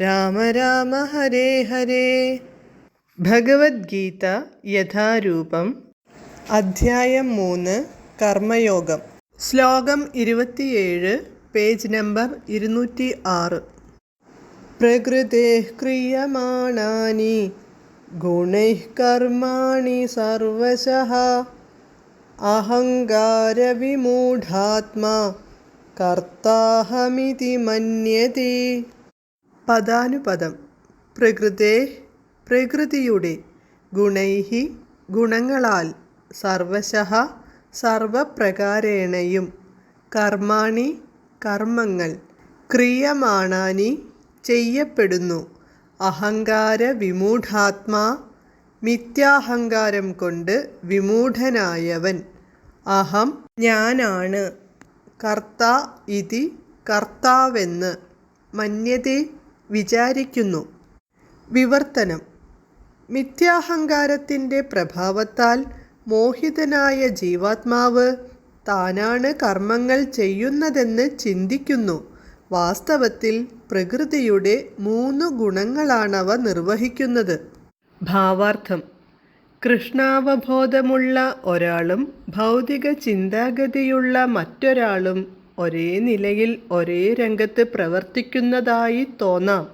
രാമ രാമ ഹരേ ഹരേ. ഭഗവത്ഗീത യഥാരൂപം. അധ്യായം മൂന്ന് കർമ്മയോഗം. ശ്ലോകം ഇരുപത്തിയേഴ് പേജ് നമ്പർ ഇരുന്നൂറ്റി ആറ് പ്രകൃതേ ക്രിയമാണാനി ഗുണൈ കർമാണി സർവശഃ. അഹങ്കാരവിമൂഢാത്മാ കർത്താഹമിതി മന്യത്തെ പദാനുപദം. പ്രകൃതേ പ്രകൃതിയുടെ ഗുണൈഹി ഗുണങ്ങളാൽ സർവശഃ സർവപ്രകാരേണയും കർമാണി കർമ്മങ്ങൾ ക്രിയമാണാനി ചെയ്യപ്പെടുന്നു. അഹങ്കാര വിമൂഢാത്മാ മിഥ്യാഹങ്കാരം കൊണ്ട് വിമൂഢനായവൻ. അഹം ഞാനാണ്. കർത്ത ഇതി കർത്താവെന്ന്. മന്യതെ വിചാരിക്കുന്നു. വിവർത്തനം. മിഥ്യാഹങ്കാരത്തിന്റെ പ്രഭാവത്താൽ മോഹിതനായ ജീവാത്മാവ് താനാണ് കർമ്മങ്ങൾ ചെയ്യുന്നതെന്ന് ചിന്തിക്കുന്നു. വാസ്തവത്തിൽ പ്രകൃതിയുടെ മൂന്ന് ഗുണങ്ങളാണവ നിർവഹിക്കുന്നത്. ഭാവാർത്ഥം. കൃഷ്ണാവബോധമുള്ള ഒരാളും ഭൗതിക ചിന്താഗതിയുള്ള മറ്റൊരാളും ഒരേ നിലയിൽ ഒരേ രംഗത്ത് പ്രവർത്തിക്കുന്നതായി തോന്നാം.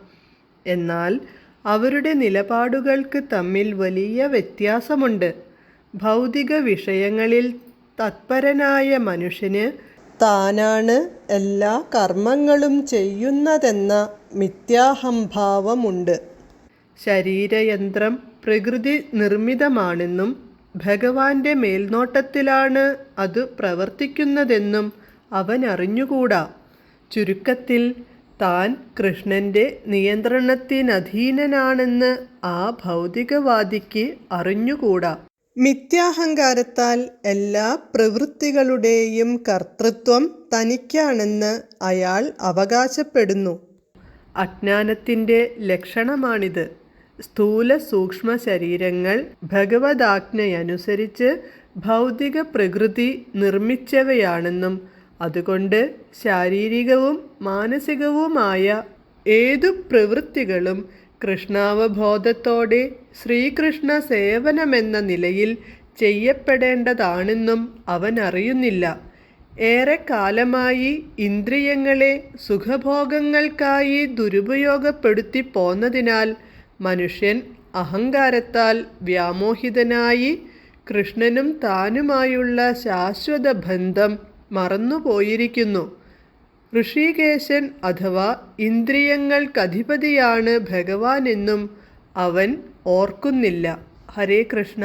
എന്നാൽ അവരുടെ നിലപാടുകൾക്ക് തമ്മിൽ വലിയ വ്യത്യാസമുണ്ട്. ഭൗതിക വിഷയങ്ങളിൽ തത്പരനായ മനുഷ്യന് താനാണ് എല്ലാ കർമ്മങ്ങളും ചെയ്യുന്നതെന്ന മിഥ്യാഹംഭാവമുണ്ട്. ശരീരയന്ത്രം പ്രകൃതി നിർമ്മിതമാണെന്നും ഭഗവാന്റെ മേൽനോട്ടത്തിലാണ് അത് പ്രവർത്തിക്കുന്നതെന്നും അവൻ അറിഞ്ഞുകൂടാ ചുരുക്കത്തിൽ താൻ കൃഷ്ണന്റെ നിയന്ത്രണത്തിനധീനനാണെന്ന് ആ ഭൗതികവാദിക്ക് അറിഞ്ഞുകൂടാ. മിഥ്യാഹങ്കാരത്താൽ എല്ലാ പ്രവൃത്തികളുടെയും കർത്തൃത്വം തനിക്കാണെന്ന് അയാൾ അവകാശപ്പെടുന്നു. അജ്ഞാനത്തിന്റെ ലക്ഷണമാണിത്. സ്ഥൂല സൂക്ഷ്മ ശരീരങ്ങൾ ഭഗവതാജ്ഞയനുസരിച്ച് ഭൗതിക പ്രകൃതി നിർമ്മിച്ചവയാണെന്നും അതുകൊണ്ട് ശാരീരികവും മാനസികവുമായ ഏതു പ്രവൃത്തികളും കൃഷ്ണാവബോധത്തോടെ ശ്രീകൃഷ്ണ സേവനമെന്ന നിലയിൽ ചെയ്യപ്പെടേണ്ടതാണെന്നും അവൻ അറിയുന്നില്ല ഏറെക്കാലമായി ഇന്ദ്രിയങ്ങളെ സുഖഭോഗങ്ങൾക്കായി ദുരുപയോഗപ്പെടുത്തി പോന്നതിനാൽ മനുഷ്യൻ അഹങ്കാരത്താൽ വ്യാമോഹിതനായി കൃഷ്ണനും താനുമായുള്ള ശാശ്വത ബന്ധം മറന്നുപോയിരിക്കുന്നു. ഋഷികേശൻ അഥവാ ഇന്ദ്രിയങ്ങൾക്കധിപതിയാണ് ഭഗവാനെന്നും അവൻ ഓർക്കുന്നില്ല. ഹരേ കൃഷ്ണ.